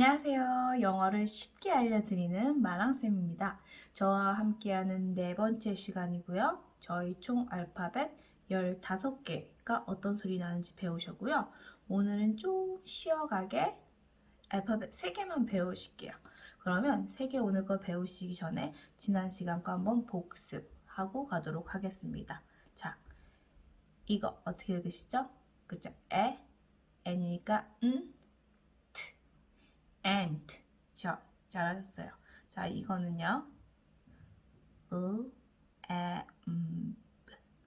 안녕하세요. 영어를 쉽게 알려드리는 마랑쌤입니다. 저와 함께하는 네 번째 시간이고요. 저희 총 알파벳 15개가 어떤 소리 나는지 배우셨고요. 오늘은 좀 쉬어가게 알파벳 3개만 배우실게요. 그러면 3개 오늘 거 배우시기 전에 지난 시간 거 한번 복습하고 가도록 하겠습니다. 자, 이거 어떻게 읽으시죠? 그죠? 에, 애니까 은, ant. 자, 잘하셨어요. 자, 이거는요. 으, 에, 음,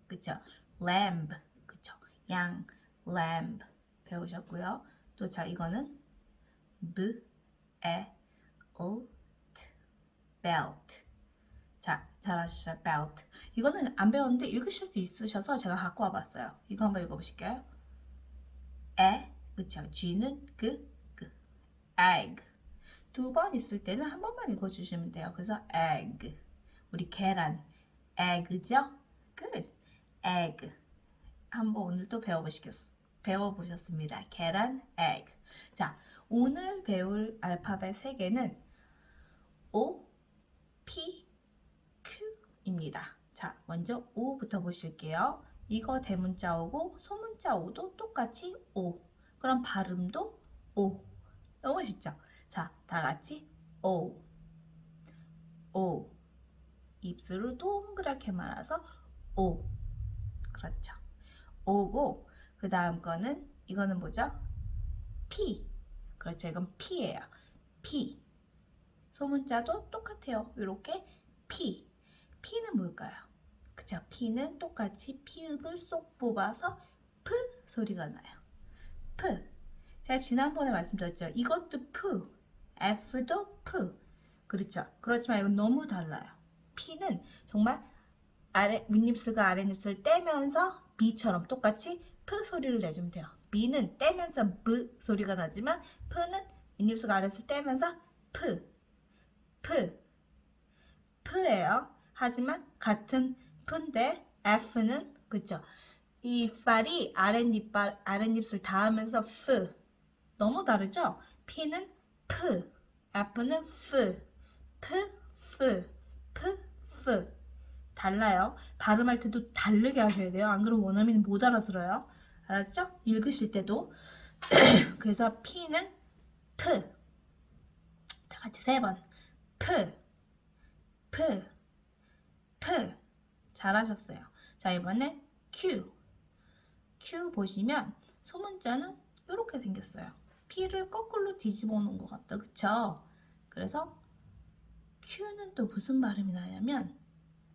그쵸? lamb. 그쵸? 양, lamb. 배우셨고요. 또 자, 이거는 b, 에, o, t, belt. 자, 잘하셨어요. belt. 이거는 안 배웠는데 읽으실 수 있으셔서 제가 갖고 와봤어요. 이거 한번 읽어보실게요. 에, 그쵸? G는 그, egg. 두 번 있을 때는 한 번만 읽어주시면 돼요. 그래서 egg. 우리 계란. egg죠? good. egg. 한번 오늘 또 배워보시겠, 배워보셨습니다. 계란, egg. 자, 오늘 배울 알파벳 세 개는 O, P, Q입니다. 자, 먼저 O부터 보실게요. 이거 대문자 O고 소문자 O도 똑같이 O. 그럼 발음도 O. 너무 쉽죠? 자, 다 같이 O, O. 입술을 동그랗게 말아서 O. 그렇죠. O고 그 다음 거는 이거는 뭐죠? P. 그렇죠. 이건 P예요. P. 소문자도 똑같아요. 이렇게 P. P는 뭘까요? 그쵸? P는 똑같이 피읍을 쏙 뽑아서 P 소리가 나요. P. 제가 지난번에 말씀드렸죠. 이것도 P, F도 P. 그렇죠. 그렇지만 이건 너무 달라요. P는 정말 아래 윗입술과 아랫입술을 떼면서 B처럼 똑같이 P 소리를 내주면 돼요. B는 떼면서 B 소리가 나지만 P는 윗입술과 아랫입술 떼면서 P, P, P예요. 하지만 같은 P인데 F는 그쵸. 이 이빨이 아랫입발, 아랫입술 닿으면서 F 너무 다르죠? P는 P, F는 F, P, F, P, F 달라요. 발음할 때도 다르게 하셔야 돼요. 안 그러면 원어민은 못 알아들어요. 알았죠? 읽으실 때도. 그래서 P는 P. 다 같이 세 번. P, P, P. 잘하셨어요. 자, 이번에 Q. Q 보시면 소문자는 이렇게 생겼어요. P를 거꾸로 뒤집어 놓은 것 같다. 그쵸? 그래서 Q는 또 무슨 발음이 나냐면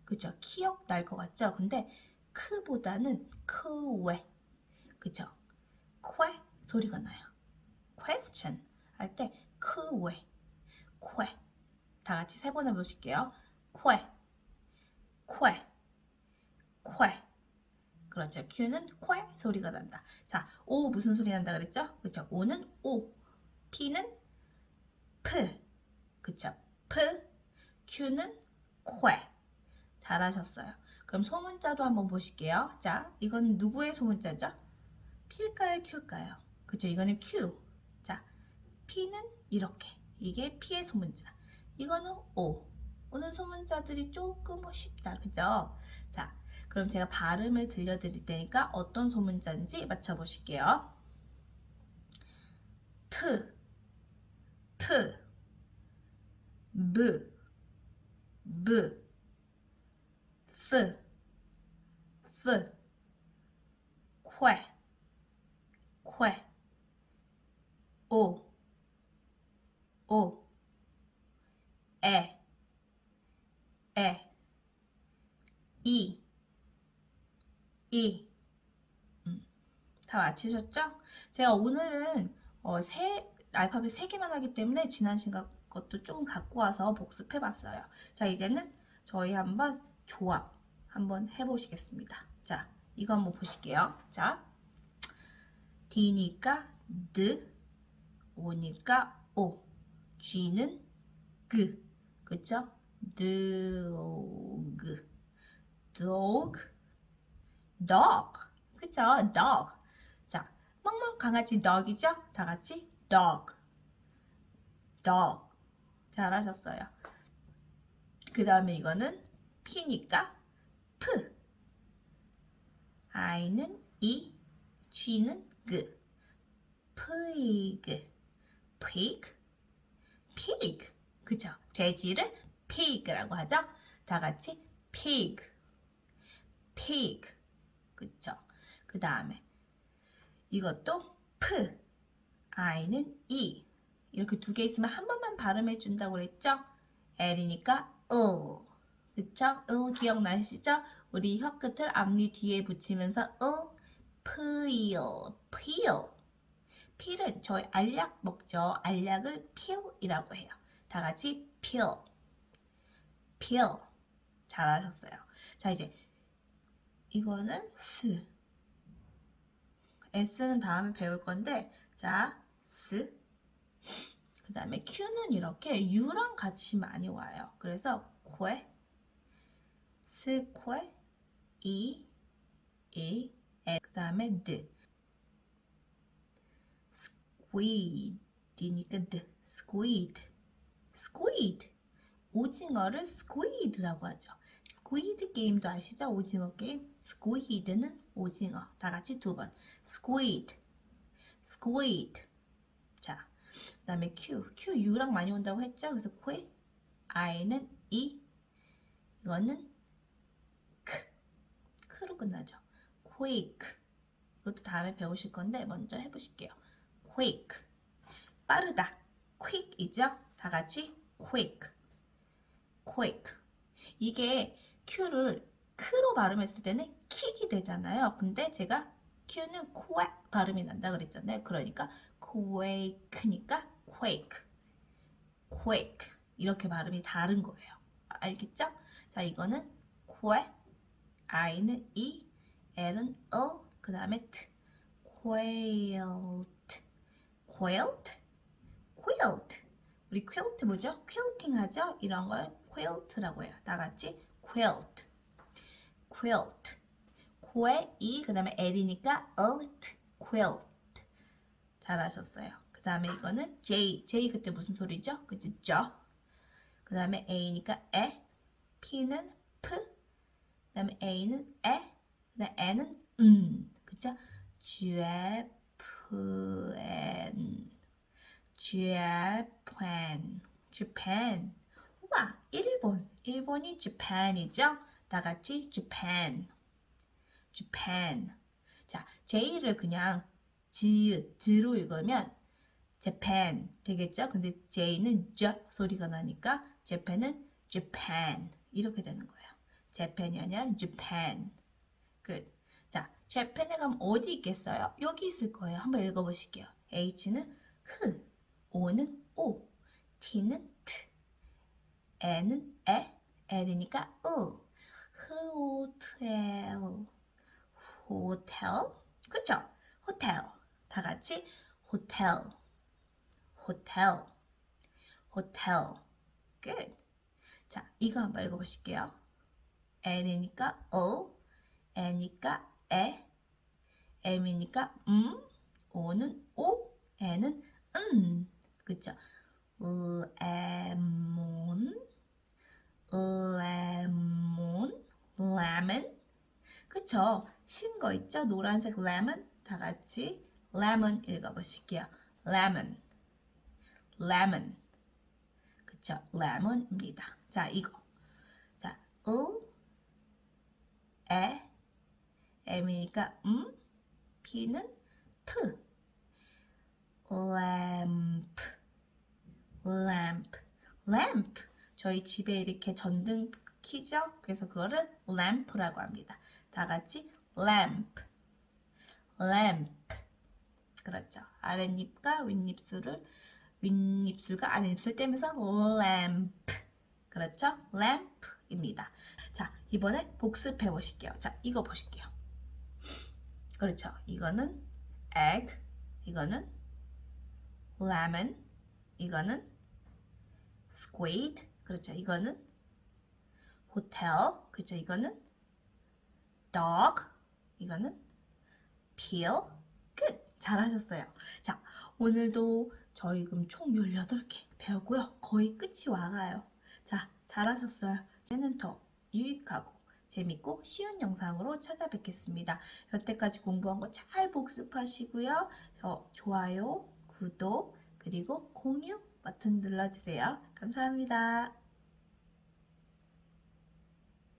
그쵸? 기억 날것 같죠? 근데 크보다는 크웨 그쵸? 퀘 소리가 나요. question 할 때 크웨 퀘. 다 같이 세 번 해보실게요. 퀘, 퀘, 퀘. 그렇죠. Q는 퀘 소리가 난다. 자, O 무슨 소리 난다 그랬죠? 그렇죠. O는 O, P는 P, 그렇죠. P, Q는 퀘. 잘하셨어요. 그럼 소문자도 한번 보실게요. 자, 이건 누구의 소문자죠? P일까요? Q일까요? 그렇죠. 이거는 Q. 자, P는 이렇게. 이게 P의 소문자. 이거는 O. 오늘 소문자들이 조금 쉽다. 그죠? 자, 그럼 제가 발음을 들려드릴 테니까 어떤 소문자인지 맞춰보실게요. P, P, B, B, F, F, 쾌, 쾌, O, O, 에, 에, 이, 이. 음, 다 맞히셨죠? 제가 오늘은 어, 세, 알파벳 3개만 하기 때문에 지난 시간 것도 조금 갖고 와서 복습해 봤어요. 자, 이제는 저희 한번 조합 한번 해보시겠습니다. 자, 이거 한번 보실게요. 자, D니까 D, O니까 O, G는 G, 그쵸? dog, dog, dog. 그쵸? dog. 자, 멍멍 강아지 dog이죠? 다 같이 dog, dog. 잘하셨어요. 그 다음에 이거는 P니까 P. I는 E, G는 G. pig, pig, pig. 그죠? 돼지를 pig라고 하죠? 다 같이 pig, pig. 그죠? 그 다음에 이것도 p, i는 e. 이렇게 두 개 있으면 한 번만 발음해 준다고 그랬죠? l이니까 을. 그쵸? 을 기억나시죠? 우리 혀 끝을 앞니 뒤에 붙이면서 을, peel, peel. 필은 저희 알약 먹죠. 알약을 필이라고 해요. 다 같이 필, 필. 잘하셨어요. 자 이제 이거는 스. S는 다음에 배울 건데 자 스. 그 다음에 Q는 이렇게 U랑 같이 많이 와요. 그래서 퀘, 스퀘, 이, 이, 에. 그 다음에 드. squid이니까 d, squid, squid. 오징어를 squid라고 하죠. Squid 게임도 아시죠? 오징어 게임. squid는 오징어. 다 같이 두 번. squid, squid. 자, 그 다음에 q, q, u랑 많이 온다고 했죠? 그래서 q, i는 e, 이거는 k, k로 끝나죠. quake. 이것도 다음에 배우실 건데 먼저 해 보실게요. quick 빠르다 quick이죠 다 같이 quick quick 이게 q를 크로 발음했을 때는 킥이 되잖아요 근데 제가 q는 quack 발음이 난다 그랬잖아요 그러니까 quake니까 quake quake 이렇게 발음이 다른 거예요 알겠죠 자 이거는 quack i는 e l은 어, 그 다음에 t quailed quilt, quilt. 우리 quilt 뭐죠? quilting 하죠? 이런 걸 quilt라고 해요. 다 같이 quilt, quilt. 코에 이 그다음에 l이니까 alt, quilt. 잘하셨어요. 그 다음에 이거는 j, j 그때 무슨 소리죠? 그치? 죠. 그다음에 a니까 에, p는 p, 그 다음에 a는 에, 그다음에 n은 음, 그쵸? Japan, Japan, Japan. 우와, 일본. 일본이 Japan이죠? 다 같이 Japan, Japan. 자, J를 그냥 지, 지로 읽으면 Japan 되겠죠? 근데 J는 저 소리가 나니까 Japan은 Japan 이렇게 되는 거예요. Japan이 아니라 Japan. 끝. 자, 재팬에 가면 어디 있겠어요? 여기 있을 거예요. 한번 읽어보실게요. H는 흐, O는 오, T는 트, N은 에, L이니까 으. 호텔, 호텔, 그쵸? 호텔. 다 같이 호텔, 호텔, 호텔. Good. 자, 이거 한번 읽어보실게요. N이니까 O, N이니까 에, M이니까 음, O는 오, N은 은, 그쵸? 레몬, 레몬, 그쵸? 신 거 있죠? 노란색 lemon, 다 같이 lemon 읽어보실게요. lemon, lemon, 그쵸? lemon입니다. 자, 이거. 자, 으, 에, M이니까 음, P는 P. lamp, lamp, lamp. 저희 집에 이렇게 전등 키죠? 그래서 그거를 lamp라고 합니다. 다 같이 lamp, lamp. 그렇죠. 아랫입과 윗입술을 윗입술과 아랫입술 떼면서 lamp. 그렇죠? lamp입니다. 자, 이번에 복습해 보실게요. 자, 이거 보실게요. 그렇죠. 이거는 egg, 이거는 lemon, 이거는 squid, 그렇죠. 이거는 hotel, 그렇죠. 이거는 dog, 이거는 peel. 끝! 잘하셨어요. 자, 오늘도 저희 그럼 총 18개 배우고요. 거의 끝이 와가요. 자, 잘하셨어요. 이제는 더 유익하고 재밌고 쉬운 영상으로 찾아뵙겠습니다. 여태까지 공부한 거 잘 복습하시고요. 저 좋아요, 구독, 그리고 공유 버튼 눌러주세요. 감사합니다.